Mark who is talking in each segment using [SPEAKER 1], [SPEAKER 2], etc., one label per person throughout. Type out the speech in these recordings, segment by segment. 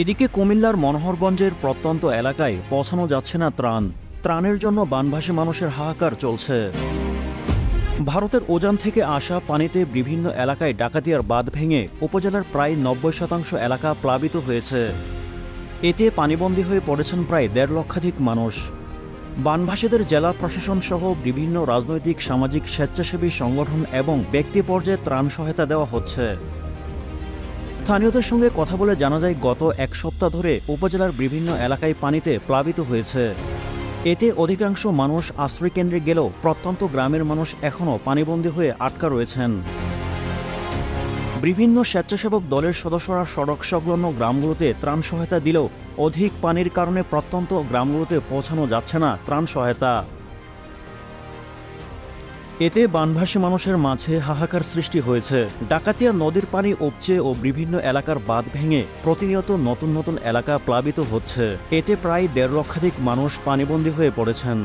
[SPEAKER 1] এদিকে কুমিল্লার মনোহরগঞ্জের প্রত্যন্ত এলাকায় পৌঁছানো যাচ্ছে না ত্রাণ। ত্রাণের জন্য বানভাসী মানুষের হাহাকার চলছে। ভারতের ওজান থেকে আসা পানিতে বিভিন্ন এলাকায় ডাকাতিয়ার বাঁধ ভেঙে উপজেলার প্রায় নব্বই শতাংশ এলাকা প্লাবিত হয়েছে। এতে পানিবন্দী হয়ে পড়েছেন প্রায় দেড় লক্ষাধিক মানুষ। বানভাসীদের জেলা প্রশাসন সহ বিভিন্ন রাজনৈতিক, সামাজিক, স্বেচ্ছাসেবী সংগঠন এবং ব্যক্তি পর্যায়ে ত্রাণ সহায়তা দেওয়া হচ্ছে। স্থানীয়দের সঙ্গে কথা বলে জানা যায়, গত এক সপ্তাহ ধরে উপজেলার বিভিন্ন এলাকায় পানিতে প্লাবিত হয়েছে। এতে অধিকাংশ মানুষ আশ্রয়কেন্দ্রে গেলেও প্রত্যন্ত গ্রামের মানুষ এখনও পানিবন্দী হয়ে আটকা রয়েছেন। বিভিন্ন স্বেচ্ছাসেবক দলের সদস্যরা সড়ক সংলগ্ন গ্রামগুলোতে ত্রাণ সহায়তা দিলেও অধিক পানির কারণে প্রত্যন্ত গ্রামগুলোতে পৌঁছানো যাচ্ছে না ত্রাণ সহায়তা। এতে বানভাসী মানুষের মাঝে হাহাকার সৃষ্টি হয়েছে। ডাকাতিয়া নদীর পানি উপচে ও বিভিন্ন এলাকার বাঁধ ভেঙে প্রতিনিয়ত নতুন নতুন এলাকা প্লাবিত হচ্ছে। এতে প্রায় দেড় লক্ষাধিক মানুষ পানিবন্দী হয়ে পড়েছেন।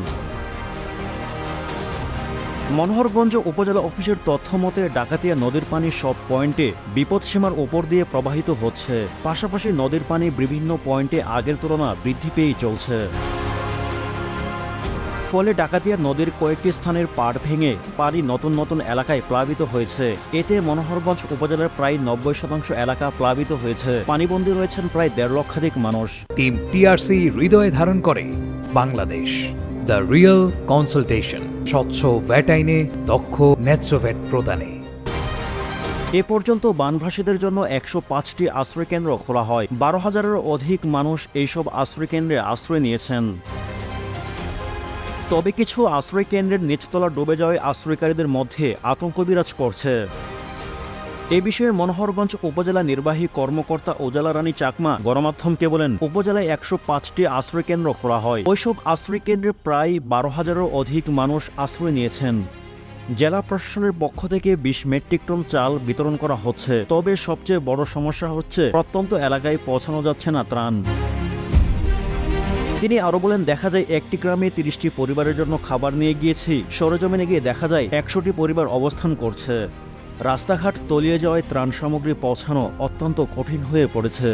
[SPEAKER 1] মনোহরগঞ্জ উপজেলা অফিসের তথ্য মতে, ডাকাতিয়া নদীর পানি সব পয়েন্টে বিপদসীমার ওপর দিয়ে প্রবাহিত হচ্ছে। পাশাপাশি নদীর পানি বিভিন্ন পয়েন্টে আগের তুলনা বৃদ্ধি পেয়েই চলছে। ফলে ডাকাতিয়া নদীর কয়েকটি স্থানের পাড় ভেঙে পানি নতুন নতুন এলাকায় প্লাবিত হয়েছে। এতে মনোহরগঞ্জ উপজেলার প্রায় নব্বই শতাংশ এলাকা প্লাবিত হয়েছে। পানিবন্দী রয়েছেন প্রায় দেড় লক্ষাধিক মানুষ।
[SPEAKER 2] টিম টিআরসি হৃদয়ে ধারণ করে বাংলাদেশ। দ্য রিয়েল কনসালটেশন স্বচ্ছ ভ্যাট আইনে দক্ষ ন্যায্য ভ্যাট প্রদানে।
[SPEAKER 1] এ পর্যন্ত বানভাসীদের জন্য একশো পাঁচটি আশ্রয়কেন্দ্র খোলা হয়। বারো হাজারেরও অধিক মানুষ এইসব আশ্রয়কেন্দ্রে আশ্রয় নিয়েছেন। তবে কিছু আশ্রয় কেন্দ্রের নিচতলা ডুবে যাওয়ায় আশ্রয়কারীদের মধ্যে আতঙ্ক বিরাজ করছে। এ বিষয়ে মনোহরগঞ্জ উপজেলা নির্বাহী কর্মকর্তা ওজালা রানী চাকমা গণমাধ্যমকে বলেন, উপজেলায় একশো পাঁচটি আশ্রয়কেন্দ্র খোলা হয়। ওইসব আশ্রয়কেন্দ্রে প্রায় বারো হাজারেরও অধিক মানুষ আশ্রয় নিয়েছেন। জেলা প্রশাসনের পক্ষ থেকে বিশ মেট্রিক টন চাল বিতরণ করা হচ্ছে। তবে সবচেয়ে বড় সমস্যা হচ্ছে, প্রত্যন্ত এলাকায় পৌঁছানো যাচ্ছে না ত্রাণ। তিনি আরও বলেন, দেখা যায় একটি গ্রামে তিরিশটি পরিবারের জন্য খাবার নিয়ে গিয়েছি। সরজমিনে গিয়ে দেখা যায় একশোটি পরিবার অবস্থান করছে। রাস্তাঘাট তলিয়ে যাওয়ায় ত্রাণ সামগ্রী পৌঁছানো অত্যন্ত কঠিন হয়ে পড়েছে।